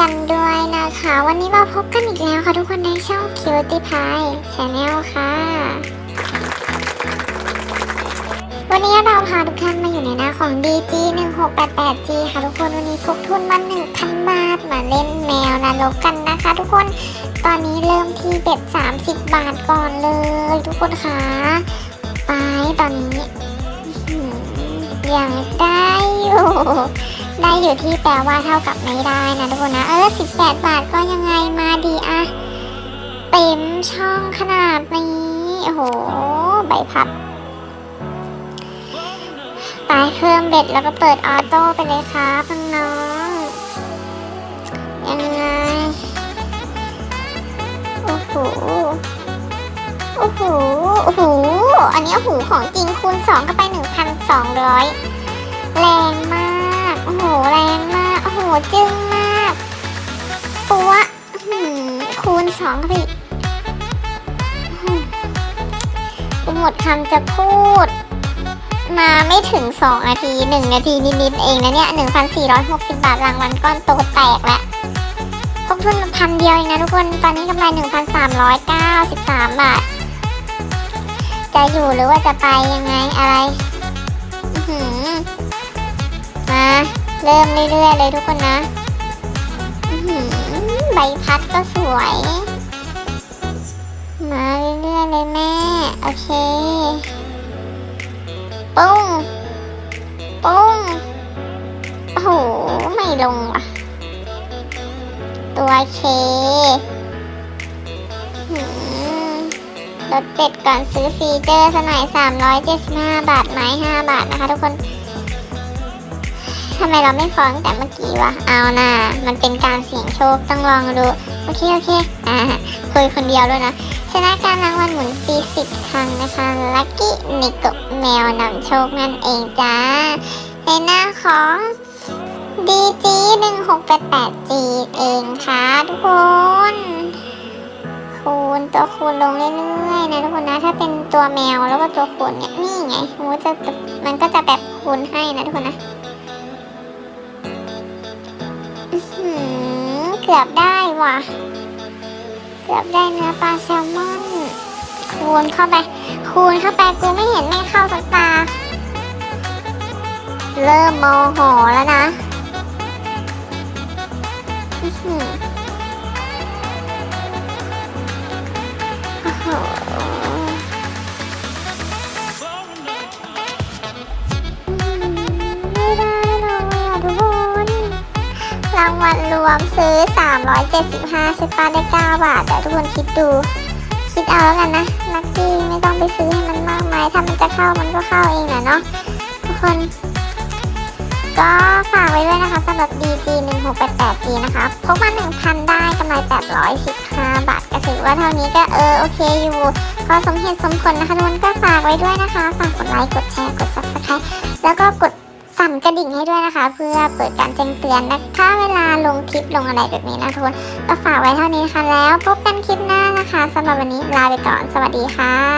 กันด้วยนะคะ วันนี้มาพบกันอีกแล้วค่ะทุกคนในช่อง Cutie Pie Channel ค่ะ วันนี้เราพาทุกท่านมาอยู่ในหน้าของ DG 1688G ค่ะทุกคนวันนี้พกทุนมา1,000 บาทมาเล่นแมวนรกกันนะคะทุกคนตอนนี้เริ่มที่เบ็ด 30 บาทก่อนเลยทุกคนค่ะไปตอนนี้ยังได้อยู่ ได้อยู่ที่แปลว่าเท่ากับไม่ได้นะทุกคนนะ เออ18บาทก็ยังไงมาดีอะเต็มช่องขนาดนี้โอ้โห ใบพัดไปเพิ่มเบ็ดแล้วก็เปิดออโต้ไปเลยครับน้องยังไง โอ้โห โอ้โห โอ้โห อันนี้โอ้โหของจริงคูณ2ก็ไป1,200แรงมาก โอ้โหแรงมาก โอ้โหจึ้งมากปัวคูณ2เข้าไปอีกอื้อหือกูหมดคำจะพูด มาไม่ถึง2นาที1นาทีนิดๆเองนะเนี่ย1,460บาทรางวัลก้อนโตแตกแล้วพกทุนมาพันเดียวเองนะทุกคน ตอนนี้กำไร1,393บาท จะอยู่หรือว่าจะไปยังไงอะไร อื เริ่มเรื่อยๆเลยทุกคนนะใบพัดก็สวย มาเรื่อยๆเลยแม่ โอเค ปุ้ง ปุ้ง โอ้โห ไม่ลงว่ะ ตัวเคลดเป็ดก่อนซื้อฟีเจอร์สมัย375 บาทไม้5บาทนะคะทุกคน ทำไมเราไม่ฟ้องแต่เมื่อกี้วะเอาน่ะมันเป็นการเสี่ยงโชคต้องลองดู โอเค โอเคอ่าคุยคนเดียวด้วยนะชนะการรางวัลหมุนฟรีสิบครั้งนะคะลัคกี้นิโกแมวนำโชคนั่นเองจ้า ในหน้าของ DG 1688G เองค่ะทุกคนคูณตัวคูณลงเรื่อยๆนะทุกคนนะ ถ้าเป็นตัวแมวแล้วก็ตัวคูณเนี่ยนี่ไงมันจะมันก็จะแบบคูณให้นะทุกคนนะ กือบได้ว่ะ เกือบได้เนื้อปลาแซลมอน คูณเข้าไป คูณเข้าไปกูไม่เห็นแม่เข้าสักตา เริ่มโมโหแล้วนะโอ้โห วัลรวมซื้อ 375ใช่ปะได้ 9 บาทแต่ทุกคนคิดดู คิดเอาแล้วกันนะ ลักกี้ไม่ต้องไปซื้อให้มันมากมาย ถ้ามันจะเข้ามันก็เข้าเองแหละเนาะทุกคน ก็ฝากไว้ด้วยนะคะสำหรับ DG 1688G นะคะพกมา 1,000 ได้กำไร815 บาท ก็ถือว่าเท่านี้ก็เออ โอเคอยู่ก็สมเหตุสมผลนะคะทุกคนก็ฝากไว้ด้วยนะคะ ฝากกดไลค์ กดแชร์ กด subscribe แล้วก็กด สั่นกระดิ่งให้ด้วยนะคะ เพื่อเปิดการแจ้งเตือนนะคะเวลาลงคลิปลงอะไรแบบนี้นะทุกคนก็ฝากไว้เท่านี้ค่ะแล้วพบกันคลิปหน้านะคะสำหรับวันนี้ลาไปก่อนสวัสดีค่ะ